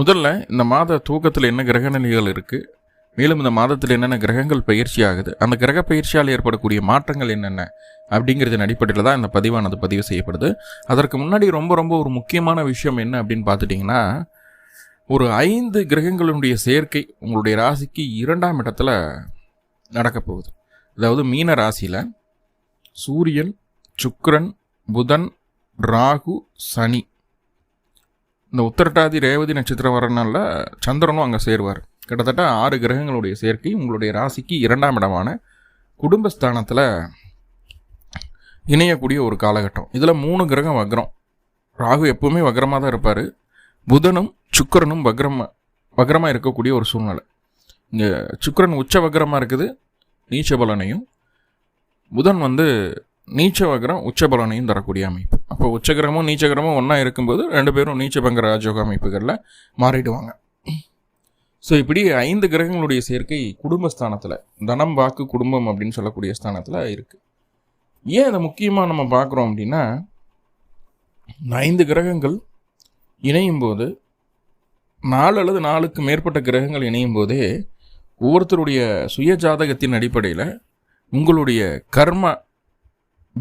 முதல்ல இந்த மாத தூக்கத்தில் என்ன கிரக நிலைகள் இருக்குது மேலும் இந்த மாதத்தில் என்னென்ன கிரகங்கள் பயிற்சி ஆகுது அந்த கிரக பயிற்சியால் ஏற்படக்கூடிய மாற்றங்கள் என்னென்ன? அப்படிங்கிறதின் அடிப்படையில் தான் இந்த பதிவானது பதிவு செய்யப்படுது. அதற்கு முன்னாடி ரொம்ப ரொம்ப ஒரு முக்கியமான விஷயம் என்ன அப்படின்னு பார்த்துட்டிங்கன்னா ஒரு ஐந்து கிரகங்களுடைய சேர்க்கை உங்களுடைய ராசிக்கு இரண்டாம் இடத்துல நடக்க போகுது. அதாவது மீன ராசியில் சூரியன் சுக்கரன் புதன் ராகு சனி. இந்த உத்திரட்டாதி ரேவதி நட்சத்திரம் வரனால சந்திரனும் அங்கே சேருவார். கிட்டத்தட்ட ஆறு கிரகங்களுடைய சேர்க்கை உங்களுடைய ராசிக்கு இரண்டாம் இடமான குடும்பஸ்தானத்தில் இணையக்கூடிய ஒரு காலகட்டம். இதில் மூணு கிரகம் வக்ரம். ராகு எப்பவுமே வக்ரமாக தான் இருப்பார். புதனும் சுக்கிரனும் வக்ரம் வக்ரமாக இருக்கக்கூடிய ஒரு சூழ்நிலை. இங்கே சுக்கிரன் உச்ச வக்ரமாக இருக்குது நீச்ச பலனையும் புதன் வந்து நீச்சவகிரம் உச்சபலனையும் தரக்கூடிய அமைப்பு. அப்போ உச்சகிரமும் நீச்சகிரமும் ஒன்றா இருக்கும்போது ரெண்டு பேரும் நீச்சபங்க ராஜோக அமைப்புகளில் மாறிடுவாங்க. ஸோ இப்படி ஐந்து கிரகங்களுடைய சேர்க்கை குடும்பஸ்தானத்தில் தனம் வாக்கு குடும்பம் அப்படின்னு சொல்லக்கூடிய ஸ்தானத்தில் இருக்குது ஏன் அதை முக்கியமாக நம்ம பார்க்குறோம் அப்படின்னா ஐந்து கிரகங்கள் இணையும் போது நாலு அல்லது நாலுக்கு மேற்பட்ட கிரகங்கள் இணையும் போதே ஒவ்வொருத்தருடைய சுய ஜாதகத்தின் அடிப்படையில் உங்களுடைய கர்ம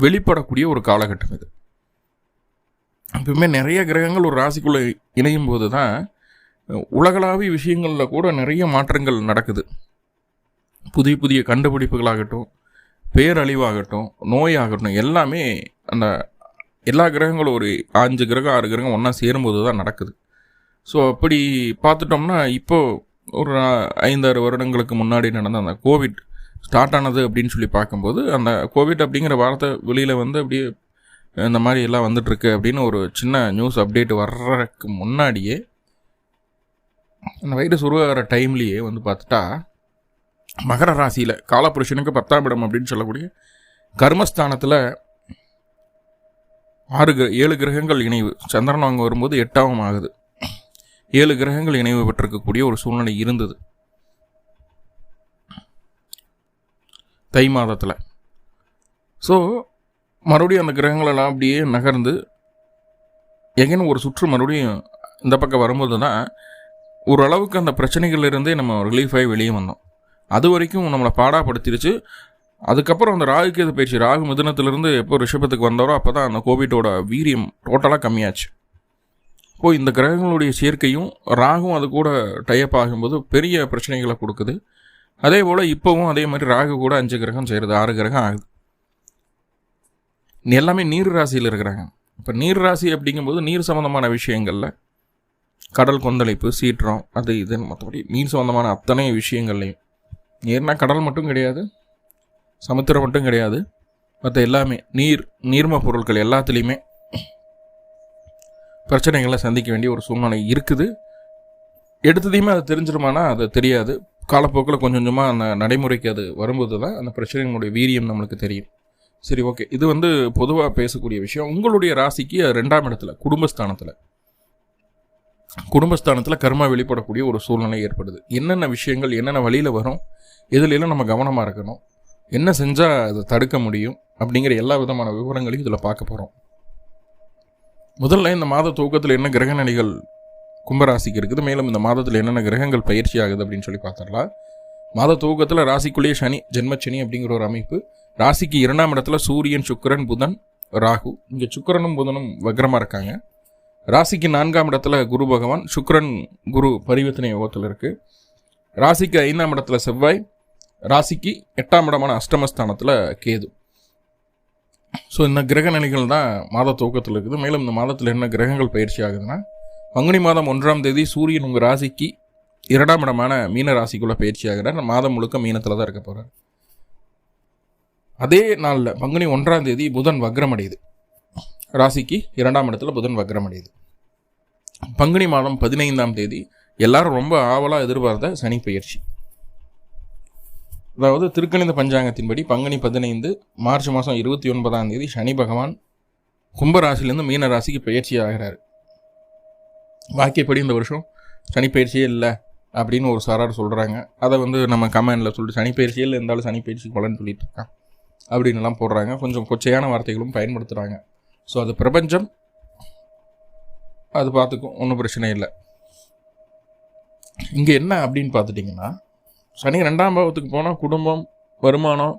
வெளிப்படக்கூடிய ஒரு காலகட்டம் இது. எப்பவுமே நிறைய கிரகங்கள் ஒரு ராசிக்குள்ளே இணையும் போது தான் உலகளாவிய விஷயங்களில் கூட நிறைய மாற்றங்கள் நடக்குது. புதிய புதிய கண்டுபிடிப்புகளாகட்டும் பேரழிவாகட்டும் நோயாகட்டும் எல்லாமே அந்த எல்லா கிரகங்களும் ஒரு அஞ்சு கிரகம் ஆறு கிரகம் ஒன்றா சேரும்போது தான் நடக்குது. ஸோ அப்படி பார்த்துட்டோம்னா இப்போது ஒரு ஐந்தாறு வருடங்களுக்கு முன்னாடி நடந்த அந்த கோவிட் ஸ்டார்ட் ஆனது அப்படின்னு சொல்லி பார்க்கும்போது அந்த கோவிட் அப்படிங்கிற வார்த்தை வெளியில் வந்து அப்படியே இந்த மாதிரி எல்லாம் வந்துட்டுருக்கு அப்படின்னு ஒரு சின்ன நியூஸ் அப்டேட் வர்றதுக்கு முன்னாடியே அந்த வைரஸ் உருவாகிற டைம்லேயே வந்து பார்த்துட்டா மகர ராசியில் காலபுருஷனுக்கு பத்தாம் இடம் அப்படின்னு சொல்லக்கூடிய கர்மஸ்தானத்தில் ஆறு கிர ஏழு கிரகங்கள் இணைவு. சந்திரன் அங்கே வரும்போது எட்டாவும் ஆகுது. ஏழு கிரகங்கள் இணைவு பெற்றிருக்கக்கூடிய ஒரு சூழ்நிலை இருந்தது. தை மாதத்தில். ஸோ மறுபடியும் அந்த கிரகங்களெல்லாம் அப்படியே நகர்ந்து எங்கேன்னு ஒரு சுற்று மறுபடியும் இந்த பக்கம் வரும்போது தான் ஓரளவுக்கு அந்த பிரச்சனைகள்லேருந்தே நம்ம ரிலீஃப் ஆகி வெளியே வந்தோம். அது வரைக்கும் நம்மளை பாடாப்படுத்திடுச்சு. அதுக்கப்புறம் அந்த ராகு கேது பயிற்சி ராகு மிதனத்திலேருந்து எப்போ ரிஷபத்துக்கு வந்தாரோ அப்போ தான் அந்த கோவிட்டோட வீரியம் டோட்டலாக கம்மியாச்சு. இப்போது இந்த கிரகங்களுடைய சேர்க்கையும் ராகும் அது கூட டைப் ஆகும்போது பெரிய பிரச்சனைகளை கொடுக்குது. அதே போல் இப்போவும் அதே மாதிரி ராகு கூட அஞ்சு கிரகம் செய்கிறது ஆறு கிரகம் ஆகுது. எல்லாமே நீர் ராசியில் இருக்கிறாங்க. இப்போ நீர் ராசி அப்படிங்கும்போது நீர் சம்மந்தமான விஷயங்களில் கடல் கொந்தளிப்பு சீற்றம் அது இதுன்னு மற்றபடி நீர் சம்மந்தமான அத்தனை விஷயங்கள்லையும். நீர்னா கடல் மட்டும் கிடையாது சமுத்திரம் மட்டும் கிடையாது. மற்ற எல்லாமே நீர் நீர்ம பொருட்கள் எல்லாத்துலேயுமே பிரச்சனைகளை சந்திக்க வேண்டிய ஒரு சூழ்நிலை இருக்குது. எடுத்ததையுமே அது தெரிஞ்சிருமானா? அது தெரியாது. காலப்போக்கில் கொஞ்சம் கொஞ்சமாக அந்த நடைமுறைக்கு அது வரும்போது தான் அந்த பிரச்சனைகளுடைய வீரியம் நம்மளுக்கு தெரியும். சரி ஓகே இது வந்து பொதுவாக பேசக்கூடிய விஷயம். உங்களுடைய ராசிக்கு ரெண்டாம் இடத்துல குடும்பஸ்தானத்தில். குடும்பஸ்தானத்தில் கர்மா வெளிப்படக்கூடிய ஒரு சூழ்நிலை ஏற்படுது. என்னென்ன விஷயங்கள் என்னென்ன வழியில் வரும் எதுலாம் நம்ம கவனமாக இருக்கணும் என்ன செஞ்சால் அதை தடுக்க முடியும் அப்படிங்கிற எல்லா விதமான விவரங்களையும் இதில் பார்க்க போகிறோம் முதல்ல இந்த மாத தூக்கத்தில் என்ன கிரக நிலைகள் கும்பராசிக்கு இருக்குது. மேலும் இந்த மாதத்தில் என்னென்ன கிரகங்கள் பயிற்சி ஆகுது அப்படின்னு சொல்லி பார்த்துடலாம். மாத தூக்கத்தில் ராசிக்குள்ளேயே சனி ஜென்மச்சனி அப்படிங்கிற ஒரு அமைப்பு. ராசிக்கு இரண்டாம் இடத்துல சூரியன் சுக்கரன் புதன் ராகு. இங்கே சுக்கரனும் புதனும் வக்ரமாக இருக்காங்க. ராசிக்கு நான்காம் இடத்துல குரு பகவான் சுக்கரன் குரு பரிவர்த்தனை யோகத்தில் இருக்குது ராசிக்கு ஐந்தாம் இடத்துல செவ்வாய். ராசிக்கு எட்டாம் இடமான அஷ்டமஸ்தானத்தில் கேது. ஸோ இந்த கிரக நிலைகள் தான் மாத தூக்கத்தில் இருக்குது. மேலும் இந்த மாதத்தில் என்ன கிரகங்கள் பயிற்சி ஆகுதுன்னா பங்குனி மாதம் ஒன்றாம் தேதி சூரியன் உங்கள் ராசிக்கு இரண்டாம் இடமான மீன ராசிக்குள்ளே பயிற்சி ஆகிறார் மாதம் முழுக்க மீனத்தில் தான் இருக்க போகிறார் அதே நாளில் பங்குனி ஒன்றாம் தேதி புதன் வக்ரம் அடையுது. ராசிக்கு இரண்டாம் இடத்துல புதன் வக்ரம் அடையுது. பங்குனி மாதம் பதினைந்தாம் தேதி எல்லாரும் ரொம்ப ஆவலாக எதிர்பார்த்த சனி பயிற்சி. அதாவது திருக்கணித பஞ்சாங்கத்தின்படி பங்குனி பதினைந்து மார்ச் மாதம் இருபத்தி ஒன்பதாம் தேதி சனி பகவான் கும்பராசிலேருந்து மீன ராசிக்கு பயிற்சி ஆகிறாரு வாக்கியப்படி இந்த வருஷம்? சனிப்பயிற்சியே இல்லை அப்படின்னு ஒரு சாரார் சொல்கிறாங்க அதை வந்து நம்ம கமெண்டில் சொல்லிட்டு சனிப்பயிற்சியே இல்லை இருந்தாலும் சனிப்பயிற்சி பயிற்சிக்கு பலன் சொல்லிட்டு இருக்கான் அப்படின்னுலாம் போடுறாங்க. கொஞ்சம் கொச்சையான வார்த்தைகளும் பயன்படுத்துகிறாங்க ஸோ அது பிரபஞ்சம். அது பார்த்துக்கும் ஒன்றும் பிரச்சனை இல்லை. இங்கே என்ன அப்படின்னு பார்த்துட்டிங்கன்னா சனி ரெண்டாம் பாவத்துக்கு போனால் குடும்பம் வருமானம்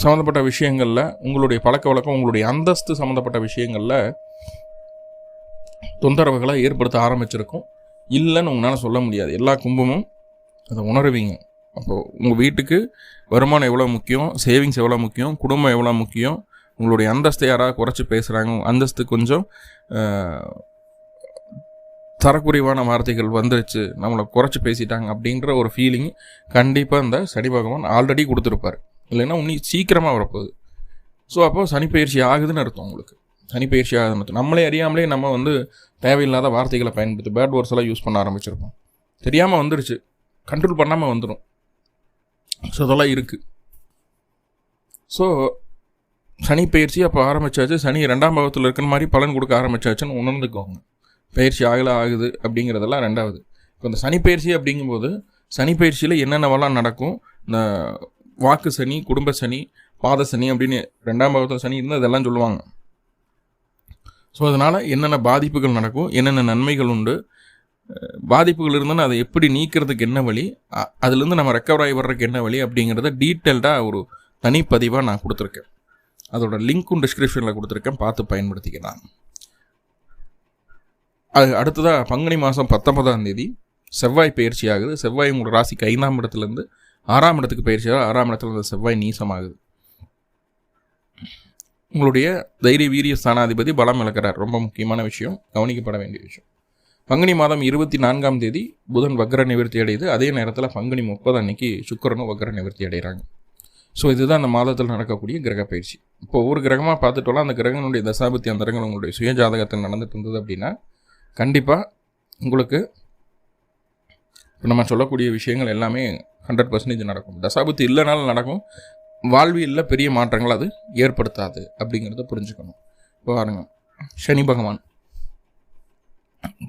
சம்மந்தப்பட்ட விஷயங்களில் உங்களுடைய பழக்க வழக்கம் உங்களுடைய அந்தஸ்து சம்மந்தப்பட்ட விஷயங்களில் தொந்தரவுகளை ஏற்படுத்த ஆரம்பிச்சிருக்கும். இல்லைன்னு உங்களால் சொல்ல முடியாது. எல்லா கும்பமும் அதை உணருவீங்க. அப்போது உங்கள் வீட்டுக்கு வருமானம் எவ்வளோ முக்கியம்? சேவிங்ஸ் எவ்வளோ முக்கியம்? குடும்பம் எவ்வளோ முக்கியம்? உங்களுடைய அந்தஸ்தை யாராவது குறைச்சி பேசுகிறாங்க அந்தஸ்து கொஞ்சம் தரக்குறைவான வார்த்தைகள் வந்துருச்சு. நம்மளை குறைச்சி பேசிட்டாங்க அப்படின்ற ஒரு ஃபீலிங் கண்டிப்பாக இந்த சனி பகவான் ஆல்ரெடி கொடுத்துருப்பார். இல்லைன்னா இன்னும் சீக்கிரமாக வரப்போகுது. ஸோ அப்போ சனிப்பயிற்சி ஆகுதுன்னு அர்த்தம் உங்களுக்கு. சனி பயிற்சி நம்மளே அறியாமலே நம்ம வந்து தேவையில்லாத வார்த்தைகளை பயன்படுத்தி பேட் வேர்ட்ஸ் எல்லாம் யூஸ் பண்ண ஆரம்பிச்சிருப்போம். தெரியாமல் வந்துருச்சு. கண்ட்ரோல் பண்ணாமல் வந்துடும் ஸோ அதெல்லாம் இருக்குது ஸோ சனி பயிற்சி அப்போ ஆரம்பிச்சாச்சு. சனி ரெண்டாம் பாவத்தில் இருக்கிற மாதிரி பலன் கொடுக்க ஆரம்பிச்சாச்சுன்னு உணர்ந்துக்கோங்க. பயிற்சி ஆகல ஆகுது அப்படிங்கிறதெல்லாம் ரெண்டாவது. இப்போ இந்த சனி பயிற்சி அப்படிங்கும்போது சனி பயிற்சியில் என்னென்னவெல்லாம் நடக்கும்? இந்த வாக்கு சனி குடும்ப சனி பாத சனி அப்படின்னு ரெண்டாம் பாவத்தில் சனி இருந்தால் இதெல்லாம் சொல்லுவாங்க. ஸோ அதனால் என்னென்ன பாதிப்புகள் நடக்கும் என்னென்ன நன்மைகள் உண்டு பாதிப்புகள் இருந்தாலும் அதை எப்படி நீக்கிறதுக்கு என்ன வழி அதுலேருந்து நம்ம ரெக்கவர் ஆகி வர்றதுக்கு என்ன வழி அப்படிங்கிறத டீட்டெயில்டாக ஒரு தனிப்பதிவாக நான் கொடுத்துருக்கேன். அதோட லிங்க்கும் டிஸ்கிரிப்ஷனில் கொடுத்துருக்கேன். பார்த்து பயன்படுத்திக்கலாம். அது அடுத்ததாக பங்குனி மாதம் பத்தொன்பதாம் தேதி செவ்வாய் பயிற்சி ஆகுது. செவ்வாய் உங்களோட ராசிக்கு ஐந்தாம் இடத்துலேருந்து ஆறாம் இடத்துக்கு பயிற்சி ஆகுது. ஆறாம் இடத்துல செவ்வாய் நீசமாகுது. உங்களுடைய தைரிய வீரிய ஸ்தானாதிபதி பலம் இழக்கிறார். ரொம்ப முக்கியமான விஷயம். கவனிக்கப்பட வேண்டிய விஷயம். பங்குனி மாதம் இருபத்தி நான்காம் தேதி புதன் வக்ர நிவர்த்தி அடையுது. அதே நேரத்தில் பங்குனி முப்பது அன்னைக்கு சுக்கரனும் வக்ர நிவர்த்தி அடைகிறாங்க. ஸோ இதுதான் அந்த மாதத்தில் நடக்கக்கூடிய கிரக பயிற்சி. இப்போ ஒவ்வொரு கிரகமாக பார்த்துட்டோம்னா அந்த கிரகங்களுடைய தசாபத்தி அந்தரங்கள் உங்களுடைய சுய ஜாதகத்தில் நடந்துட்டு இருந்தது அப்படின்னா கண்டிப்பாக உங்களுக்கு இப்போ நம்ம சொல்லக்கூடிய விஷயங்கள் எல்லாமே ஹண்ட்ரட் பர்சன்டேஜ் நடக்கும். தசாபுத்தி இல்லைனாலும் நடக்கும். வாழ்வியலில் பெரிய மாற்றங்கள் அது ஏற்படுத்தாது அப்படிங்கிறத புரிஞ்சுக்கணும். இப்போ பாருங்க சனி பகவான்.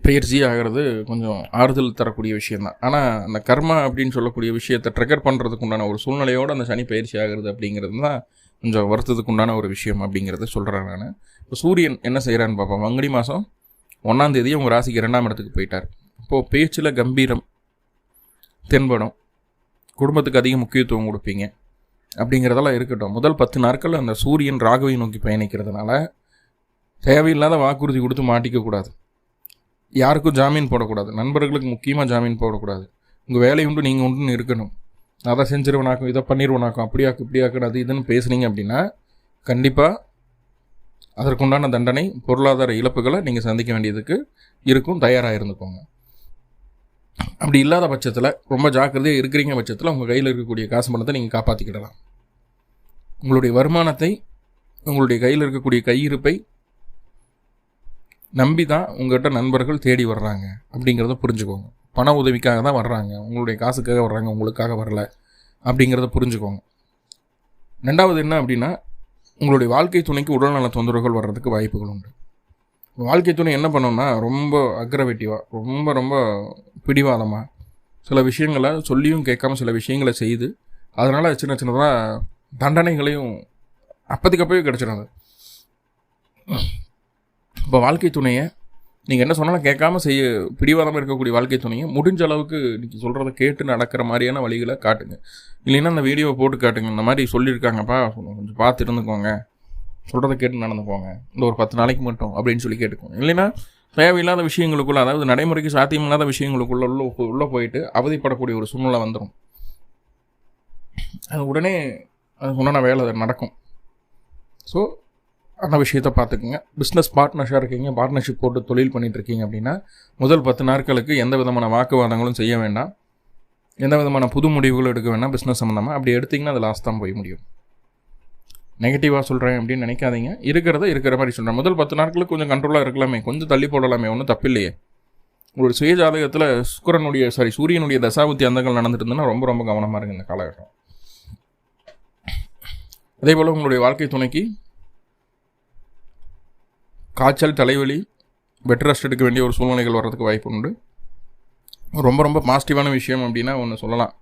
பயிற்சி ஆகிறது கொஞ்சம் ஆறுதல் தரக்கூடிய விஷயம்தான். ஆனால் அந்த கர்மா அப்படின்னு சொல்லக்கூடிய விஷயத்தை ட்ரெக்கர் பண்ணுறதுக்கு உண்டான ஒரு சூழ்நிலையோடு அந்த சனி பயிற்சி ஆகிறது அப்படிங்கிறது தான் கொஞ்சம் வருத்தத்துக்கு உண்டான ஒரு விஷயம் அப்படிங்கிறத சொல்கிறேன் நான். இப்போ சூரியன் என்ன செய்கிறான்னு பார்ப்போம். வங்கடி மாதம் ஒன்றாந்தேதி உங்கள் ராசிக்கு இரண்டாம் இடத்துக்கு போயிட்டார். இப்போது பேச்சில் கம்பீரம் தென்படும். குடும்பத்துக்கு அதிக முக்கியத்துவம் கொடுப்பீங்க. அப்படிங்கிறதெல்லாம் இருக்கட்டும். முதல் பத்து நாட்கள் அந்த சூரியன் ராகுவை நோக்கி பயணிக்கிறதுனால தேவையில்லாத வாக்குறுதி கொடுத்து மாட்டிக்கக்கூடாது யாருக்கும் ஜாமீன் போடக்கூடாது. நண்பர்களுக்கு முக்கியமாக ஜாமீன் போடக்கூடாது. உங்கள் வேலை உண்டு நீங்கள் உண்டுன்னு இருக்கணும். அதை செஞ்சிருவனாக்கும் இதை பண்ணிடுவனாக்கும் அப்படியாக்கு இப்படியாக்குன்னு அது இதுன்னு பேசுனீங்க அப்படின்னா கண்டிப்பாக அதற்குண்டான தண்டனை பொருளாதார இழப்புகளை நீங்கள் சந்திக்க வேண்டியதுக்கு இருக்கும். தயாராக இருந்துக்கோங்க. அப்படி இல்லாத பட்சத்தில் ரொம்ப ஜாக்கிரதையாக இருக்கிறீங்க பட்சத்தில் உங்கள் கையில் இருக்கக்கூடிய காசு பணத்தை நீங்கள் காப்பாற்றிக்கிடலாம் உங்களுடைய வருமானத்தை உங்களுடைய கையில் இருக்கக்கூடிய கையிருப்பை நம்பி தான் உங்கள்கிட்ட நண்பர்கள் தேடி வர்றாங்க அப்படிங்கிறத புரிஞ்சுக்கோங்க. பண உதவிக்காக தான் வர்றாங்க. உங்களுடைய காசுக்காக வர்றாங்க உங்களுக்காக வரல அப்படிங்கிறத புரிஞ்சுக்கோங்க. ரெண்டாவது என்ன அப்படின்னா உங்களுடைய வாழ்க்கை துணைக்கு உடல்நல தொந்தரவுகள் வர்றதுக்கு வாய்ப்புகள் உண்டு. வாழ்க்கை துணை என்ன பண்ணோம்னா ரொம்ப அக்ரவேட்டிவாக ரொம்ப ரொம்ப பிடிவாதமாக சில விஷயங்களை சொல்லியும் கேட்காம சில விஷயங்களை செய்து அதனால் சின்ன சின்னதாக தண்டனைகளையும் அப்போதைக்கு அப்போயே கிடச்சிடும் அது. இப்போ வாழ்க்கை துணையை நீங்கள் என்ன சொன்னாலும் கேட்காம செய்ய பிடிவாதமாக இருக்கக்கூடிய வாழ்க்கை துணையை முடிஞ்ச அளவுக்கு நீங்கள் சொல்கிறத கேட்டு நடக்கிற மாதிரியான வழிகளை காட்டுங்க. இல்லைன்னா அந்த வீடியோவை போட்டு காட்டுங்க. இந்த மாதிரி சொல்லியிருக்காங்கப்பா கொஞ்சம் பார்த்து இருந்துக்கோங்க. சொல்கிறத கேட்டு நடந்துக்கோங்க. இந்த ஒரு பத்து நாளைக்கு மட்டும் அப்படின்னு சொல்லி கேட்டுக்கோங்க. இல்லைன்னா தேவையில்லாத விஷயங்களுக்குள்ள அதாவது நடைமுறைக்கு சாத்தியமில்லாத விஷயங்களுக்குள்ள உள்ள உள்ளே போயிட்டு அவதிப்படக்கூடிய ஒரு சூழ்நிலை வந்துடும் அது உடனே அதுக்கு உண்டான வேலை அது நடக்கும். ஸோ அந்த விஷயத்தை பார்த்துக்குங்க. பிஸ்னஸ் பார்ட்னர்ஷாக இருக்கீங்க பார்ட்னர்ஷிப் போட்டு தொழில் பண்ணிகிட்டு இருக்கீங்க அப்படின்னா முதல் பத்து நாட்களுக்கு எந்த விதமான வாக்குவாதங்களும் செய்ய வேண்டாம். எந்த விதமான புது முடிவுகளும் எடுக்க வேண்டாம் பிஸ்னஸ் சம்மந்தமாக அப்படி எடுத்திங்கன்னா அது லாஸ்ட் தான் போய் முடியும். நெகட்டிவாக சொல்கிறேன் அப்படின்னு நினைக்காதீங்க. இருக்கிறத இருக்கிற மாதிரி சொல்கிறேன் முதல் பத்து நாட்களுக்கு கொஞ்சம் கண்ட்ரோலாக இருக்கலாமே. கொஞ்சம் தள்ளி போடலாமே. ஒன்றும் தப்பில்லையே. உங்களுடைய சுய ஜாதகத்தில் சுக்கரனுடைய சாரி சூரியனுடைய தசாபுத்தி அந்தங்கள் நடந்துட்டு இருந்ததுன்னா ரொம்ப ரொம்ப கவனமாக இருக்குது இந்த காலகட்டம். அதே போல் உங்களுடைய வாழ்க்கை துணைக்கு காய்ச்சல் தலைவலி பெட் ரெஸ்ட் எடுக்க வேண்டிய ஒரு சூழ்நிலைகள் வர்றதுக்கு வாய்ப்பு உண்டு. ரொம்ப ரொம்ப பாசிட்டிவான விஷயம் அப்படின்னா ஒன்று சொல்லலாம்.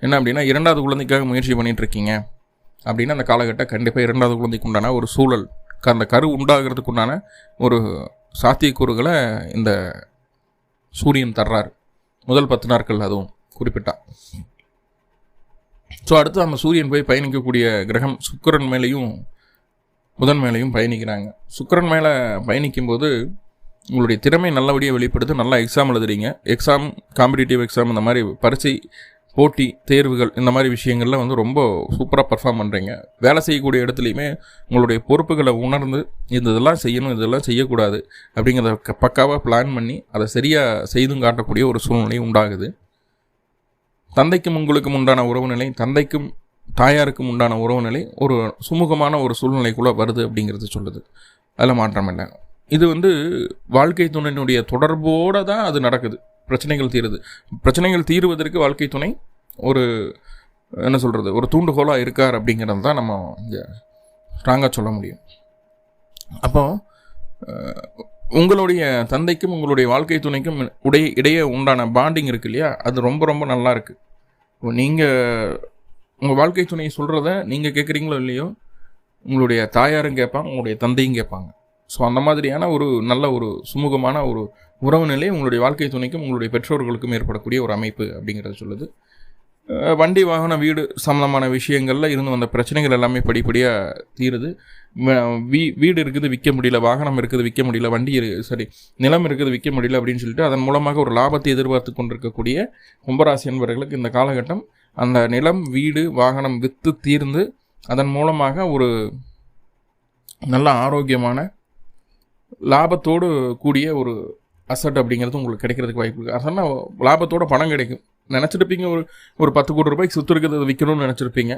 என்ன அப்படின்னா இரண்டாவது குழந்தைக்காக முயற்சி பண்ணிகிட்ருக்கீங்க அப்படின்னா அந்த காலகட்டம் கண்டிப்பாக இரண்டாவது குழந்தைக்கு உண்டான ஒரு சூழல் க- அந்த கரு உண்டாகிறதுக்கு உண்டான ஒரு சாத்தியக்கூறுகளை இந்த சூரியன் தர்றார். முதல் பத்து நாட்கள் அதுவும் குறிப்பிட்டா. ஸோ அடுத்து அந்த சூரியன் போய் பயணிக்கக்கூடிய கிரகம் சுக்கிரன் மேலேயும் புதன் மேலேயும் பயணிக்கிறாங்க. சுக்கரன் மேலே பயணிக்கும்போது உங்களுடைய திறமை நல்லபடியாக வெளிப்படுத்து நல்லா எக்ஸாம் எழுதுறீங்க. எக்ஸாம் காம்படிட்டிவ் எக்ஸாம் இந்த மாதிரி பரிசை போட்டி தேர்வுகள் இந்த மாதிரி விஷயங்கள்லாம் வந்து ரொம்ப சூப்பராக பர்ஃபார்ம் பண்ணுறீங்க வேலை செய்யக்கூடிய இடத்துலையுமே உங்களுடைய பொறுப்புகளை உணர்ந்து இந்த இதெல்லாம் செய்யணும் இதெல்லாம் செய்யக்கூடாது அப்படிங்கிறத க- பிளான் பண்ணி அதை சரியாக செய்தும் காட்டக்கூடிய ஒரு சூழ்நிலை உண்டாகுது. தந்தைக்கும் உங்களுக்கும் உண்டான உறவு நிலை தந்தைக்கும் தாயாருக்கும் உண்டான உறவு நிலை ஒரு சுமூகமான ஒரு சூழ்நிலைக்குள்ளே வருது அப்படிங்கிறது சொல்லுது. அதில் மாற்றம் இல்லை இது வந்து வாழ்க்கை துணையினுடைய தொடர்போடு தான் அது நடக்குது. பிரச்சனைகள் தீருது. பிரச்சனைகள் தீருவதற்கு வாழ்க்கை துணை ஒரு என்ன சொல்கிறது ஒரு தூண்டுகோலாக இருக்கார் அப்படிங்கிறது தான் நம்ம இங்கே ஸ்ட்ராங்காக சொல்ல முடியும். அப்போ உங்களுடைய தந்தைக்கும் உங்களுடைய வாழ்க்கை துணைக்கும் உடைய இடையே உண்டான பாண்டிங் இருக்கு இல்லையா? அது ரொம்ப ரொம்ப நல்லா இருக்குது நீங்கள் உங்கள் வாழ்க்கை துணையை சொல்கிறத நீங்கள் கேட்குறீங்களோ இல்லையோ உங்களுடைய தாயாரும் கேட்பாங்க உங்களுடைய தந்தையும் கேட்பாங்க. ஸோ அந்த மாதிரியான ஒரு நல்ல ஒரு சுமூகமான ஒரு உறவு நிலை உங்களுடைய வாழ்க்கை துணைக்கும் உங்களுடைய பெற்றோர்களுக்கும் ஏற்படக்கூடிய ஒரு அமைப்பு அப்படிங்கிறத சொல்லுது. வண்டி வாகன வீடு சம்மந்தமான விஷயங்களில் இருந்து வந்த பிரச்சனைகள் எல்லாமே படிப்படியாக தீருது. வீ வீடு இருக்குது விற்க முடியல வாகனம் இருக்குது விற்க முடியல வண்டி இரு- சரி நிலம் இருக்குது விற்க முடியல அப்படின்னு சொல்லிட்டு அதன் மூலமாக ஒரு லாபத்தை எதிர்பார்த்து கொண்டிருக்கக்கூடிய கும்பராசி என்பவர்களுக்கு இந்த காலகட்டம் அந்த நிலம் வீடு வாகனம் விற்று தீர்ந்து அதன் மூலமாக ஒரு நல்ல ஆரோக்கியமான லாபத்தோடு கூடிய ஒரு அசட் அப்படிங்கிறது உங்களுக்கு கிடைக்கிறதுக்கு வாய்ப்பு இருக்குது அதனால் லாபத்தோட பணம் கிடைக்கும். நினச்சிருப்பீங்க ஒரு ஒரு பத்து கோடி ரூபாய்க்கு சுத்து இருக்கிறத விற்கணும்னு நினச்சிருப்பீங்க.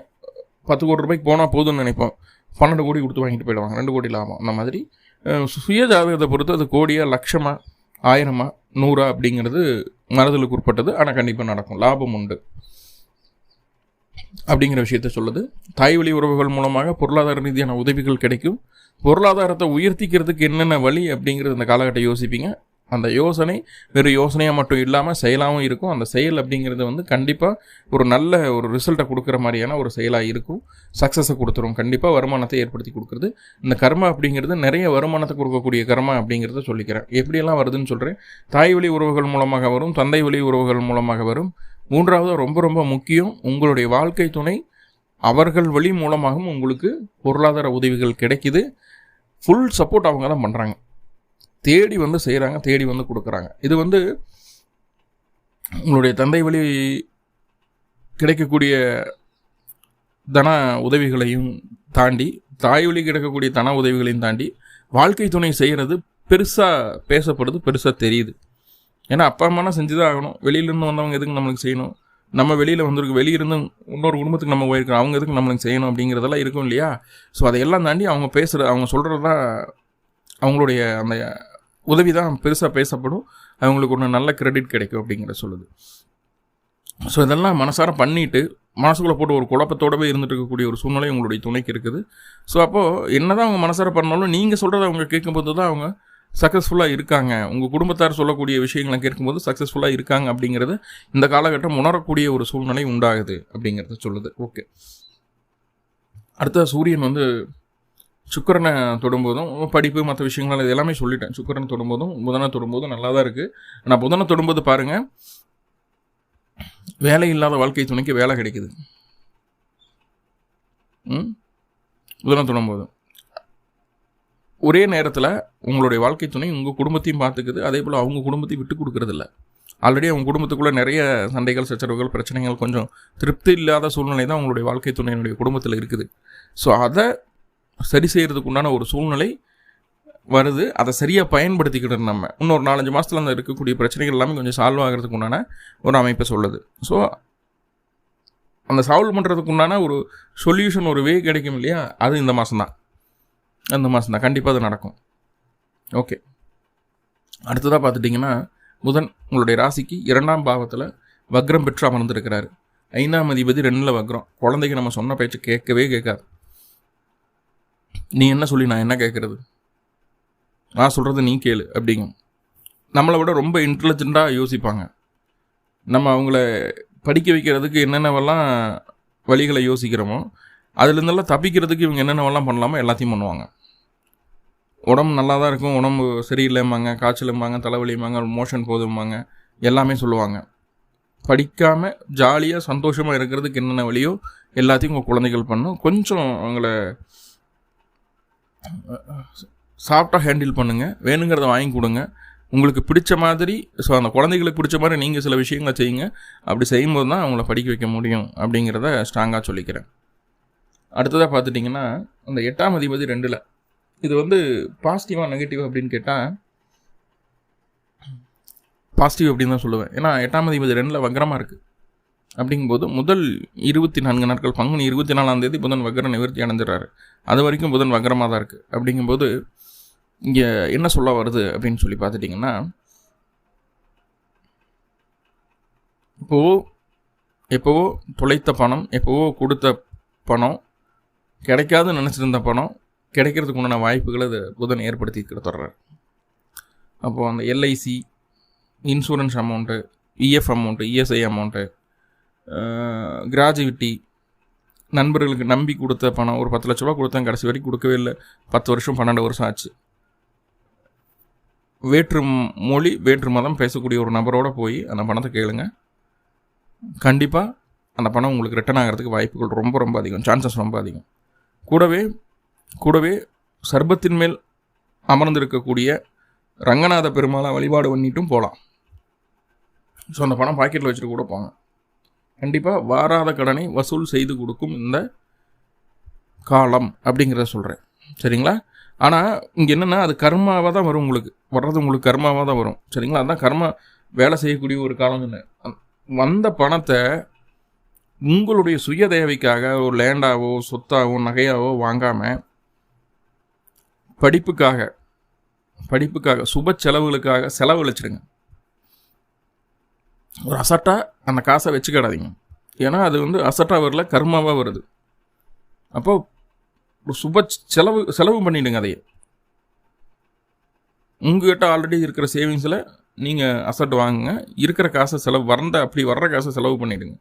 பத்து கோடி ரூபாய்க்கு போனால் போதும்னு நினைப்போம். பன்னெண்டு கோடி கொடுத்து வாங்கிட்டு போயிடுவாங்க. ரெண்டு கோடி லாபம். அந்த மாதிரி சுய ஜாதகத்தை பொறுத்து அது கோடியாக லட்சமாக ஆயிரமா நூறா அப்படிங்கிறது மனதிலுக்கு உட்பட்டது ஆனால் கண்டிப்பாக நடக்கும். லாபம் உண்டு. அப்படிங்கிற விஷயத்த சொல்லுது. தாய் வழி உறவுகள் மூலமாக பொருளாதார ரீதியான உதவிகள் கிடைக்கும். பொருளாதாரத்தை உயர்த்திக்கிறதுக்கு என்னென்ன வழி அப்படிங்கிறது இந்த காலகட்டம் யோசிப்பீங்க. அந்த யோசனை வெறும் யோசனையாக மட்டும் இல்லாமல் செயலாகவும் இருக்கும். அந்த செயல் அப்படிங்கிறது வந்து கண்டிப்பாக ஒரு நல்ல ஒரு ரிசல்ட்டை கொடுக்குற மாதிரியான ஒரு செயலாக இருக்கும். சக்ஸஸை கொடுத்துரும். கண்டிப்பாக வருமானத்தை ஏற்படுத்தி கொடுக்குறது. இந்த கர்மா அப்படிங்கிறது நிறைய வருமானத்தை கொடுக்கக்கூடிய கர்மா அப்படிங்கிறத சொல்லிக்கிறேன். எப்படியெல்லாம் வருதுன்னு சொல்கிறேன் தாய் வழி உறவுகள் மூலமாக வரும். தந்தை வழி உறவுகள் மூலமாக வரும். மூன்றாவது ரொம்ப ரொம்ப முக்கியம். உங்களுடைய வாழ்க்கை துணை அவர்கள் வழி மூலமாகவும் உங்களுக்கு பொருளாதார உதவிகள் கிடைக்குது. ஃபுல் சப்போர்ட் அவங்க தான் பண்ணுறாங்க தேடி வந்து செய்கிறாங்க தேடி வந்து கொடுக்குறாங்க. இது வந்து உங்களுடைய தந்தை வழி கிடைக்கக்கூடிய தன உதவிகளையும் தாண்டி தாய் வழி கிடைக்கக்கூடிய தன உதவிகளையும் தாண்டி வாழ்க்கை துணை செய்கிறது பெருசாக பேசப்படுது பெருசாக தெரியுது. ஏன்னா அப்பா அம்மானா செஞ்சு தான் ஆகணும். வெளியிலேருந்து வந்தவங்க எதுக்கு நம்மளுக்கு செய்யணும்? நம்ம வெளியில் வந்திருக்கு வெளியிருந்து இன்னொரு குடும்பத்துக்கு நம்ம போயிருக்கோம் அவங்க எதுக்கு நம்மளுக்கு செய்யணும் அப்படிங்கிறதெல்லாம் இருக்கும் இல்லையா? ஸோ அதையெல்லாம் தாண்டி அவங்க பேசுகிற அவங்க சொல்கிறது தான் அவங்களுடைய அந்த உதவி தான் பெருசாக பேசப்படும். அவங்களுக்கு ஒன்று நல்ல கிரெடிட் கிடைக்கும் அப்படிங்கிற சொல்லுது. ஸோ இதெல்லாம் மனசார பண்ணிட்டு மனசுக்குள்ளே போட்டு ஒரு குழப்பத்தோடவே இருந்துட்டு இருக்கக்கூடிய ஒரு சூழ்நிலை உங்களுடைய துணைக்கு இருக்குது. ஸோ அப்போது என்னதான் அவங்க மனசார பண்ணாலும் நீங்கள் சொல்கிறத அவங்க கேட்கும்போது தான் அவங்க சக்ஸஸ்ஃபுல்லாக இருக்காங்க. உங்கள் குடும்பத்தார் சொல்லக்கூடிய விஷயங்களை கேட்கும்போது சக்ஸஸ்ஃபுல்லாக இருக்காங்க அப்படிங்கிறது இந்த காலகட்டம் உணரக்கூடிய ஒரு சூழ்நிலை உண்டாகுது அப்படிங்கிறத சொல்லுது. ஓகே அடுத்த சூரியன் வந்து சுக்கரனை தொடும்போதும் படிப்பு மற்ற விஷயங்கள் இது எல்லாமே சொல்லிட்டேன். சுக்கரனை தொடும்போதும் புதனை தொடும்போதும் நல்லா தான் இருக்குது ஆனால் புதனை தொடும்போது பாருங்கள் வேலை இல்லாத வாழ்க்கை துணைக்கு வேலை கிடைக்குது. புதனை தொடும்போது. ஒரே நேரத்தில் உங்களுடைய வாழ்க்கை துணை உங்கள் குடும்பத்தையும் பார்த்துக்குது. அதே போல் அவங்க குடும்பத்தையும் விட்டு கொடுக்கறதில்ல. ஆல்ரெடி அவங்க குடும்பத்துக்குள்ளே நிறைய சண்டைகள் சச்சரவுகள் பிரச்சனைகள் கொஞ்சம் திருப்தி இல்லாத சூழ்நிலை தான் உங்களுடைய வாழ்க்கை துணையினுடைய குடும்பத்தில் இருக்குது. ஸோ அதை சரி செய்கிறதுக்கு உண்டான ஒரு சூழ்நிலை வருது. அதை சரியாக பயன்படுத்திக்கிட்டு நம்ம இன்னொரு நாலஞ்சு மாதத்தில் அந்த இருக்கக்கூடிய பிரச்சனைகள் எல்லாமே கொஞ்சம் சால்வ் ஆகிறதுக்கு உண்டான ஒரு அமைப்பை சொல்லுது. ஸோ அந்த சால்வ் பண்ணுறதுக்கு உண்டான ஒரு சொல்யூஷன் ஒரு வே கிடைக்கும் இல்லையா? அது இந்த மாதம் தான். அந்த மாதம் தான். கண்டிப்பாக அது நடக்கும். ஓகே அடுத்ததாக பார்த்துட்டிங்கன்னா புதன் உங்களுடைய ராசிக்கு இரண்டாம் பாவத்தில் வக்ரம் பெற்று அமர்ந்திருக்கிறாரு. ஐந்தாம் அதிபதி ரெண்டில் வக்ரம். குழந்தைக்கு நம்ம சொன்ன பேச்சு கேட்கவே கேட்காது. நீ என்ன சொல்லி நான் என்ன கேட்குறது நான் சொல்கிறது நீ கேளு அப்படிங்கும். நம்மளை விட ரொம்ப இன்டெலிஜெண்ட்டாக யோசிப்பாங்க. நம்ம அவங்கள படிக்க வைக்கிறதுக்கு என்னென்னவெல்லாம் வழிகளை யோசிக்கிறோமோ அதுலேருந்தெல்லாம் தப்பிக்கிறதுக்கு இவங்க என்னென்னவெல்லாம் பண்ணலாமோ எல்லாத்தையும் பண்ணுவாங்க. உடம்பு நல்லா தான் இருக்கும் உடம்பு சரியில்லைம்பாங்க காய்ச்சலும்பாங்க தலைவலிம்பாங்க மோஷன் போதும்பாங்க எல்லாமே சொல்லுவாங்க. படிக்காமல் ஜாலியாக சந்தோஷமாக இருக்கிறதுக்கு என்னென்ன வழியோ எல்லாத்தையும் உங்கள் குழந்தைகள் பண்ணும். கொஞ்சம் அவங்கள சாஃப்டாக ஹேண்டில் பண்ணுங்கள் வேணுங்கிறத வாங்கி கொடுங்க. உங்களுக்கு பிடிச்ச மாதிரி ஸோ அந்த குழந்தைகளுக்கு பிடிச்ச மாதிரி நீங்கள் சில விஷயங்களை செய்யுங்க. அப்படி செய்யும்போது தான் அவங்கள படிக்க வைக்க முடியும் அப்படிங்கிறத ஸ்ட்ராங்காக சொல்லிக்கிறேன். அடுத்ததாக பார்த்துட்டிங்கன்னா அந்த எட்டாம் அதிபதி ரெண்டில். இது வந்து பாசிட்டிவாக நெகட்டிவ் அப்படின்னு கேட்டால் பாசிட்டிவ் அப்படின்னு தான் சொல்லுவேன். ஏன்னா எட்டாம் அதிபதி ரெண்டில் வக்கரமாக இருக்குது அப்படிங்கும்போது முதல் இருபத்தி நான்கு நாட்கள் பங்குனி இருபத்தி நாலாம் தேதி புதன் வக்கர நிவர்த்தி அடைஞ்சிடறாரு. அது வரைக்கும் புதன் வக்கரமாக தான் இருக்குது அப்படிங்கும்போது இங்கே என்ன சொல்ல வருது அப்படின்னு சொல்லி பார்த்துட்டிங்கன்னா இப்போவோ எப்போவோ தொலைத்த பணம் எப்போவோ கொடுத்த பணம் கிடைக்காது நினச்சிருந்த பணம் கிடைக்கிறதுக்கு உண்டான வாய்ப்புகளை அது புதன் ஏற்படுத்தி கொடுத்துட்றாரு அப்போது அந்த LIC insurance amount EF amount ESI amount gratuity நண்பர்களுக்கு நம்பி கொடுத்த பணம் ஒரு பத்து லட்ச ரூபா கொடுத்தேன் கடைசி வரைக்கும் கொடுக்கவே இல்லை. பத்து வருஷம் பன்னெண்டு வருஷம் ஆச்சு. வேற்று மொழி வேற்று மதம் பேசக்கூடிய ஒரு நபரோட போய் அந்த பணத்தை கேளுங்க. கண்டிப்பாக அந்த பணம் உங்களுக்கு ரிட்டர்ன் ஆகிறதுக்கு வாய்ப்புகள் ரொம்ப ரொம்ப அதிகம். சான்சஸ் ரொம்ப அதிகம். கூடவே கூடவே சர்பத்தின் மேல் அமர்ந்திருக்கக்கூடிய ரங்கநாத பெருமாளை வழிபாடு பண்ணிட்டும் போகலாம் ஸோ அந்த பணம் பாக்கெட்டில் வச்சுட்டு கூட போங்க. கண்டிப்பாக வாராத கடனை வசூல் செய்து கொடுக்கும் இந்த காலம் அப்படிங்கிறத சொல்கிறேன் சரிங்களா? ஆனால் இங்கே என்னென்னா அது கர்மாவாக தான் வரும் உங்களுக்கு. வர்றது உங்களுக்கு கர்மாவாக தான் வரும். சரிங்களா? அதுதான் கர்மா வேலை செய்யக்கூடிய ஒரு காலம் வந்த பணத்தை உங்களுடைய சுய தேவைக்காக ஒரு லேண்டாவோ சொத்தாவோ நகையாவோ வாங்காமல் படிப்புக்காக படிப்புக்காக சுப செலவுகளுக்காக செலவழிச்சிடுங்க. ஒரு அசட்டாக அந்த காசை வச்சுக்கிடாதீங்க. ஏன்னா அது வந்து அசட்டாக வரல கர்மாவாக வருது. அப்போ ஒரு சுப செலவு செலவு பண்ணிவிடுங்க அதையே. உங்ககிட்ட ஆல்ரெடி இருக்கிற சேவிங்ஸில் நீங்கள் அசட் வாங்குங்க. இருக்கிற காசை செலவு வறந்த அப்படி வர்ற காசை செலவு பண்ணிவிடுங்க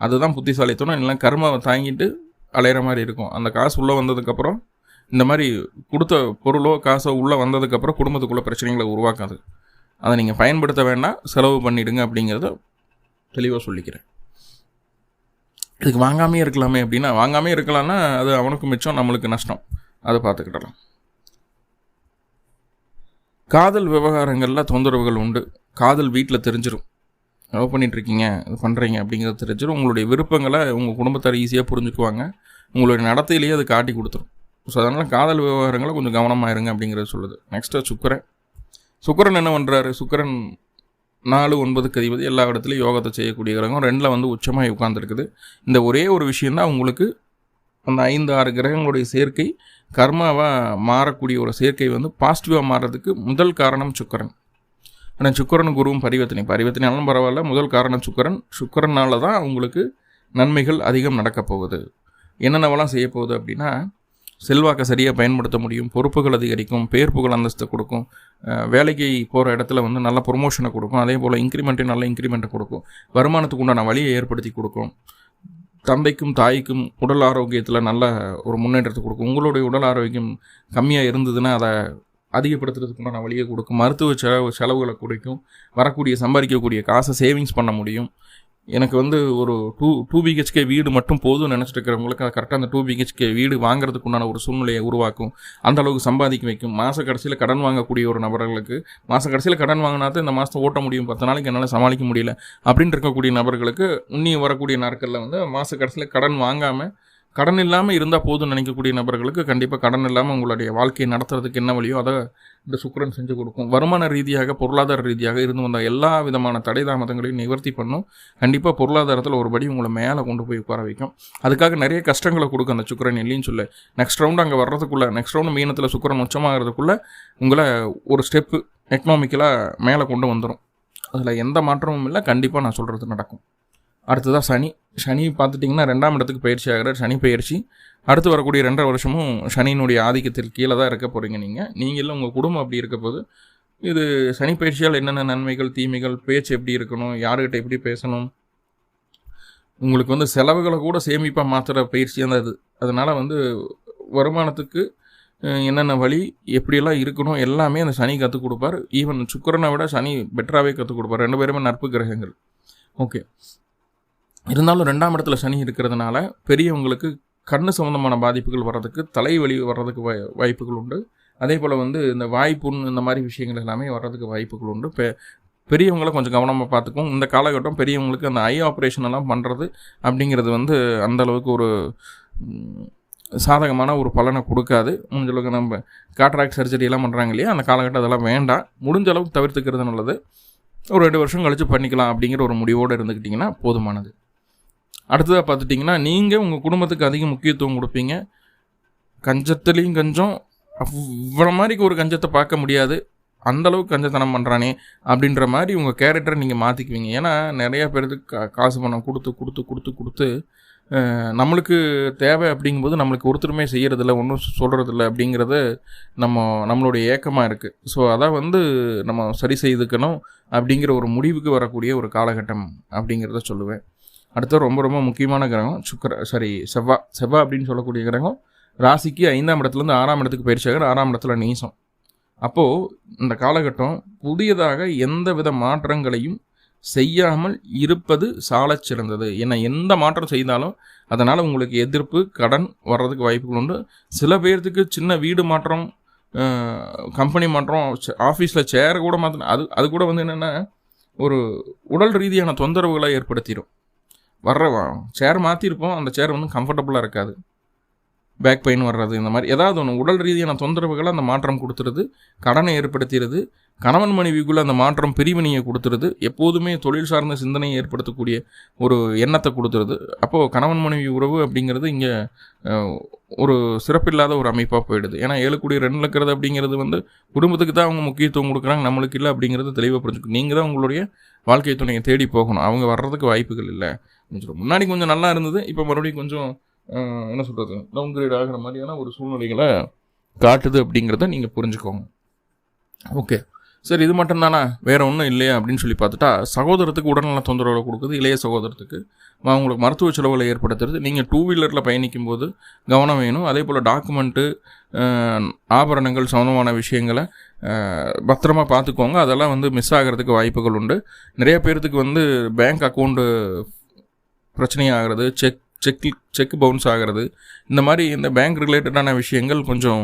அதுதான் புத்திசாலித்தனம். இல்லை கர்மாவை தாங்கிட்டு அலையிற மாதிரி இருக்கும். அந்த காசு உள்ளே வந்ததுக்கப்புறம் இந்த மாதிரி கொடுத்த பொருளோ காசோ உள்ளே வந்ததுக்கப்புறம் குடும்பத்துக்குள்ளே பிரச்சனைகளை உருவாக்காது. அதை நீங்கள் பயன்படுத்த வேண்டாம் செலவு பண்ணிவிடுங்க அப்படிங்கிறத தெளிவாக சொல்லிக்கிறேன். இதுக்கு வாங்காமே இருக்கலாமே அப்படின்னா வாங்காமே இருக்கலாம்னா அது அவனுக்கு மிச்சம் நம்மளுக்கு நஷ்டம். அதை பார்த்துக்கிடலாம். காதல் விவகாரங்களில் தொந்தரவுகள் உண்டு. காதல் வீட்டில் தெரிஞ்சிடும் லவ் பண்ணிகிட்ருக்கீங்க இது பண்ணுறீங்க அப்படிங்கிறது தெரிஞ்சிடும் உங்களுடைய விருப்பங்களை உங்கள் குடும்பத்தார் ஈஸியாக புரிஞ்சுக்குவாங்க. உங்களுடைய நடத்தையிலேயே அது காட்டி கொடுத்துரும். ஸோ அதனால் காதல் விவகாரங்களை கொஞ்சம் கவனமாக இருங்க அப்படிங்கிறது சொல்லுது. நெக்ஸ்ட்டு சுக்கரன். சுக்கரன் என்ன பண்ணுறாரு சுக்கரன் நாலு ஒன்பதுக்கு அதிபதி எல்லா இடத்துலையும் யோகத்தை செய்யக்கூடிய கிரகம். ரெண்டில் வந்து உச்சமாக உட்காந்துருக்குது இந்த ஒரே ஒரு விஷயந்தான் உங்களுக்கு அந்த ஐந்து ஆறு கிரகங்களுடைய சேர்க்கை கர்மாவாக மாறக்கூடிய ஒரு சேர்க்கை வந்து பாசிட்டிவாக மாறுறதுக்கு முதல் காரணம் சுக்கரன். ஆனால் சுக்கரன் குருவும் பரிவர்த்தனை. பரிவர்த்தனையாலும் பரவாயில்ல முதல் காரணம் சுக்கரன். சுக்கரனால தான் உங்களுக்கு நன்மைகள் அதிகம் நடக்கப் போகுது. என்னென்னவெல்லாம் செய்ய போகுது அப்படின்னா செல்வாக்கை சரியாக பயன்படுத்த முடியும் பொறுப்புகள் அதிகரிக்கும் பேர் புகழ் அந்தஸ்தை கொடுக்கும் வேலைக்கு போகிற இடத்துல வந்து நல்ல ப்ரொமோஷனை கொடுக்கும் அதே போல் இன்க்ரிமெண்ட்டையும் நல்ல இன்க்ரிமெண்ட்டை கொடுக்கும். வருமானத்துக்கு உண்டான வழியை ஏற்படுத்தி கொடுக்கும். தந்தைக்கும் தாய்க்கும் உடல் ஆரோக்கியத்தில் நல்ல ஒரு முன்னேற்றத்தை கொடுக்கும். உங்களுடைய உடல் ஆரோக்கியம் கம்மியாக இருந்ததுன்னா அதை அதிகப்படுத்துறதுக்குண்டான வழியை கொடுக்கும். மருத்துவ செலவு செலவுகளை குறைக்கும். வரக்கூடிய சம்பாதிக்கக்கூடிய காசை சேவிங்ஸ் பண்ண முடியும். எனக்கு வந்து ஒரு டூ டூ பிஹெச்கே வீடு மட்டும் போதும் நினச்சிட்டு இருக்கிறவங்களுக்கு அது கரெக்டாக அந்த டூ பிஹெச்கே வீடு வாங்குறதுக்கு உண்டான ஒரு சூழ்நிலையை உருவாக்கும். அந்த அளவுக்கு சம்பாதிக்க வைக்கும். மாத கடைசியில் கடன் வாங்கக்கூடிய ஒரு நபர்களுக்கு மாத கடைசியில் கடன் வாங்கினா தான் இந்த மாதத்தை ஓட்ட முடியும். பத்து நாளைக்கு என்னால் சமாளிக்க முடியல. அப்படின்னு இருக்கக்கூடிய நபர்களுக்கு இன்னி வரக்கூடிய நாட்களில் வந்து மாத கடைசியில் கடன் வாங்காமல் கடன் இல்லாமல் இருந்தால் போதும்னு நினைக்கக்கூடிய நபர்களுக்கு கண்டிப்பாக கடன் இல்லாமல் உங்களுடைய வாழ்க்கையை நடத்துறதுக்கு என்ன வழியோ அதை இந்த சுக்கரன் செஞ்சு கொடுக்கும். வருமான ரீதியாக பொருளாதார ரீதியாக இருந்து வந்த எல்லா விதமான தடை தாமதங்களையும் நிவர்த்தி பண்ணும். கண்டிப்பாக பொருளாதாரத்தில் ஒரு படி உங்களை மேலே கொண்டு போய் உட்கார வைக்கும். அதுக்காக நிறைய கஷ்டங்களை கொடுக்கும் அந்த சுக்கரன் இல்லைன்னு சொல்ல. நெக்ஸ்ட் ரவுண்டு அங்கே வர்றதுக்குள்ளே நெக்ஸ்ட் ரவுண்டு மீனத்தில் சுக்கரன் உச்சமாகிறதுக்குள்ளே உங்களை ஒரு ஸ்டெப்பு எக்கனாமிக்கலாக மேலே கொண்டு வந்துடும் அதில் எந்த மாற்றமும் இல்லை. கண்டிப்பாக நான் சொல்கிறது நடக்கும். அடுத்ததாக சனி. சனி பார்த்துட்டிங்கன்னா ரெண்டாம் இடத்துக்கு பயிற்சி ஆகிறார். சனி பயிற்சி. அடுத்து வரக்கூடிய ரெண்டரை வருஷமும் சனியினுடைய ஆதிக்கத்தில் கீழே தான் இருக்க போகிறீங்க நீங்கள் நீங்களும் உங்கள் குடும்பம் அப்படி இருக்க போது இது சனி பயிற்சியால் என்னென்ன நன்மைகள் தீமைகள் பேச்சு எப்படி இருக்கணும் யாருக்கிட்ட எப்படி பேசணும்? உங்களுக்கு வந்து செலவுகளை கூட சேமிப்பாக மாற்றுற பயிற்சி தான் அது அதனால் வந்து வருமானத்துக்கு என்னென்ன வழி எப்படியெல்லாம் இருக்கணும் எல்லாமே அந்த சனி கற்றுக் கொடுப்பார். ஈவன் சுக்கரனை விட சனி பெட்டராகவே கற்றுக் கொடுப்பார். ரெண்டு பேருமே நட்பு கிரகங்கள். ஓகே இருந்தாலும் ரெண்டாம் இடத்துல சனி இருக்கிறதுனால பெரியவங்களுக்கு கண்ணு சம்மந்தமான பாதிப்புகள் வர்றதுக்கு தலைவலி வர்றதுக்கு வாய் வாய்ப்புகள் உண்டு. அதே போல் வந்து இந்த வாய்ப்புண் இந்த மாதிரி விஷயங்கள் எல்லாமே வர்றதுக்கு வாய்ப்புகள் உண்டு. பெ பெரியவங்களை கொஞ்சம் கவனமாக பார்த்துக்கும் இந்த காலகட்டம் பெரியவங்களுக்கு அந்த ஐ ஆப்ரேஷன் எல்லாம் பண்ணுறது அப்படிங்கிறது வந்து அந்த அளவுக்கு ஒரு சாதகமான ஒரு பலனை கொடுக்காது. முடிஞ்சளவுக்கு நம்ம காட்ராக்ட் சர்ஜரியெல்லாம் பண்ணுறாங்க இல்லையா? அந்த காலகட்டம் அதெல்லாம் வேண்டாம். முடிஞ்ச அளவுக்கு தவிர்த்துக்கிறது நல்லது. ஒரு ரெண்டு வருஷம் கழித்து பண்ணிக்கலாம் அப்படிங்கிற ஒரு முடிவோடு இருந்துக்கிட்டிங்கன்னா போதுமானது. அடுத்ததாக பார்த்துட்டிங்கன்னா நீங்கள் உங்கள் குடும்பத்துக்கு அதிக முக்கியத்துவம் கொடுப்பீங்க. கஞ்சத்துலேயும் கஞ்சம் இவ்வளோ மாதிரிக்கு ஒரு கஞ்சத்தை பார்க்க முடியாது. அந்தளவுக்கு கஞ்சத்தனம் பண்ணுறானே அப்படின்ற மாதிரி உங்கள் கேரக்டரை நீங்கள் மாற்றிக்குவீங்க ஏன்னா நிறையா பேருக்கு கா காசு பணம் கொடுத்து கொடுத்து கொடுத்து கொடுத்து நம்மளுக்கு தேவை அப்படிங்கும்போது நம்மளுக்கு ஒருத்தருமே செய்கிறதில்ல ஒன்றும் சொல்கிறதில்ல அப்படிங்கிறது நம்ம நம்மளுடைய ஏக்கமாக இருக்குது ஸோ அதை வந்து நம்ம சரி செய்துக்கணும் அப்படிங்கிற ஒரு முடிவுக்கு வரக்கூடிய ஒரு காலகட்டம் அப்படிங்கிறத சொல்லுவேன். அடுத்த ரொம்ப ரொம்ப முக்கியமான கிரகம் சுக்கர சாரி செவ்வாய் செவ்வாய் அப்படின்னு சொல்லக்கூடிய கிரகம் ராசிக்கு ஐந்தாம் இடத்துலேருந்து ஆறாம் இடத்துக்கு பயிற்சியாக ஆறாம் இடத்துல நீசம். அப்போது இந்த காலகட்டம் புதியதாக எந்த வித மாற்றங்களையும் செய்யாமல் இருப்பது சாலச் சிறந்தது. ஏன்னா எந்த மாற்றம் செய்தாலும் அதனால் உங்களுக்கு எதிர்ப்பு கடன் வர்றதுக்கு வாய்ப்புகள் உண்டு. சில பேர்த்துக்கு சின்ன வீடு மாற்றம் கம்பெனி மாற்றம் ஆஃபீஸில் சேர் கூட மாற்ற அது அது கூட வந்து என்னென்னா ஒரு உடல் ரீதியான தொந்தரவுகளை ஏற்படுத்திடும் வர்ற சேர் மாற்றிருப்போம் அந்த சேர் வந்து கம்ஃபர்டபுளாக இருக்காது. பேக் பெயின் வர்றது இந்த மாதிரி ஏதாவது ஒன்று உடல் ரீதியான தொந்தரவுகளை அந்த மாற்றம் கொடுத்துருது. கடனை ஏற்படுத்திடுது கணவன் மனைவிக்குள்ளே அந்த மாற்றம் பிரிவினையை கொடுத்துருது. எப்போதுமே தொழில் சார்ந்த சிந்தனையை ஏற்படுத்தக்கூடிய ஒரு எண்ணத்தை கொடுத்துருது. அப்போது கணவன் மனைவி உறவு அப்படிங்கிறது இங்கே ஒரு சிறப்பில்லாத ஒரு அமைப்பாக போயிடுது. ஏன்னா ஏழு கூடிய ரெண்டில் இருக்கிறது அப்படிங்கிறது வந்து குடும்பத்துக்கு தான் அவங்க முக்கியத்துவம் கொடுக்குறாங்க. நம்மளுக்கு இல்லை அப்படிங்கிறது தெளிவாக புரிஞ்சுக்கணும். நீங்கள் தான் உங்களுடைய வாழ்க்கை துணையை தேடி போகணும். அவங்க வர்றதுக்கு வாய்ப்புகள் இல்லை. முன்னாடி கொஞ்சம் நல்லா இருந்தது இப்போ மறுபடியும் கொஞ்சம் என்ன சொல்கிறது டவுன் கிரேட் ஆகிற மாதிரியான ஒரு சூழ்நிலைகளை காட்டுது அப்படிங்கிறத நீங்கள் புரிஞ்சுக்கோங்க. ஓகே. சரி இது மட்டும் தானே? வேறு ஒன்றும் இல்லையா அப்படின்னு சொல்லி பார்த்துட்டா சகோதரத்துக்கு உடல்நல தொந்தரவுகளை கொடுக்குது இளைய சகோதரத்துக்கு. அவங்களுக்கு மருத்துவ செலவுகளை ஏற்படுத்துறது. நீங்கள் டூ வீலரில் பயணிக்கும் போது கவனம் வேணும். அதே போல் டாக்குமெண்ட்டு ஆபரணங்கள் சம்மந்தமான விஷயங்களை பத்திரமா பார்த்துக்கோங்க. அதெல்லாம் வந்து மிஸ் ஆகிறதுக்கு வாய்ப்புகள் உண்டு. நிறைய பேர்த்துக்கு வந்து பேங்க் அக்கௌண்ட்டு பிரச்சனையாகிறது செக் செக் செக் பவுன்ஸ் ஆகிறது. இந்த மாதிரி இந்த பேங்க் ரிலேட்டடான விஷயங்கள் கொஞ்சம்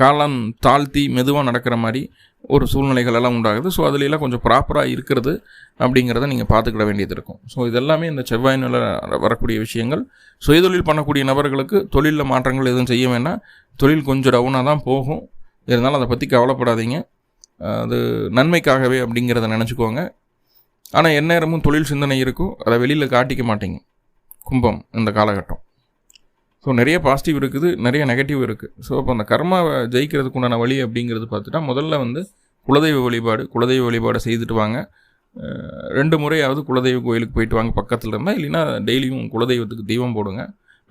காலம் தாழ்த்தி மெதுவாக நடக்கிற மாதிரி ஒரு சூழ்நிலைகள் எல்லாம் உண்டாகுது. ஸோ அதுலெல்லாம் கொஞ்சம் ப்ராப்பராக இருக்கிறது அப்படிங்கிறத நீங்கள் பார்த்துக்கிட வேண்டியது இருக்கும். ஸோ இதெல்லாமே இந்த செவ்வாய் நில வரக்கூடிய விஷயங்கள். சுயதொழில் பண்ணக்கூடிய நபர்களுக்கு தொழிலில் மாற்றங்கள் எதுவும் செய்ய வேண்டாம். தொழில் கொஞ்சம் டவுனாக தான் போகும். இருந்தாலும் அதை பற்றி கவலைப்படாதீங்க. அது நன்மைக்காகவே அப்படிங்கிறத நினச்சிக்கோங்க. ஆனால் எந்நேரமும் தொழில் சிந்தனை இருக்கும். அதை வெளியில் காட்டிக்க மாட்டீங்க. கும்பம் இந்த காலகட்டம். ஸோ நிறைய பாசிட்டிவ் இருக்குது நிறைய நெகட்டிவ் இருக்குது ஸோ அப்போ அந்த கர்மாவை ஜெயிக்கிறதுக்கு உண்டான வழி அப்படிங்கிறது பார்த்துட்டா முதல்ல வந்து குலதெய்வ வழிபாடு குலதெய்வ வழிபாடு செய்துட்டு வாங்க. ரெண்டு முறையாவது குலதெய்வ கோயிலுக்கு போயிட்டு வாங்க பக்கத்தில் இருந்தால் இல்லைன்னா டெய்லியும் குலதெய்வத்துக்கு தீபம் போடுங்க.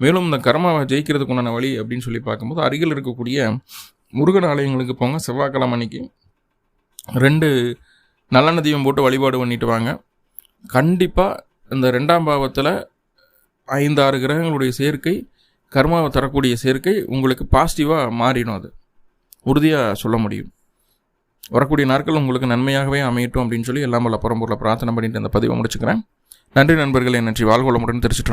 மேலும் இந்த கர்மாவை ஜெயிக்கிறதுக்கு உண்டான வழி அப்படின்னு சொல்லி பார்க்கும்போது அருகில் இருக்கக்கூடிய முருகன் ஆலயங்களுக்கு போங்க. செவ்வாய்க்கிழமை அன்னைக்கு ரெண்டு நல்லெண்ணெய் தீபம் போட்டு வழிபாடு பண்ணிட்டு வாங்க. கண்டிப்பாக இந்த ரெண்டாம் பாவத்தில் ஐந்தாறு கிரகங்களுடைய சேர்க்கை கர்மாவை தரக்கூடிய சேர்க்கை உங்களுக்கு பாசிட்டிவாக மாறிடும் அது. உறுதியாக சொல்ல முடியும். வரக்கூடிய நாட்கள் உங்களுக்கு நன்மையாகவே அமையட்டும் அப்படின்னு சொல்லி எல்லாம் வல்ல பரம்பூரில் பிரார்த்தனை பண்ணிட்டு அந்த பதிவை முடிச்சுக்கிறேன். நன்றி நண்பர்களே நன்றி. வாழ்வளமுடன் திருச்சிட்டு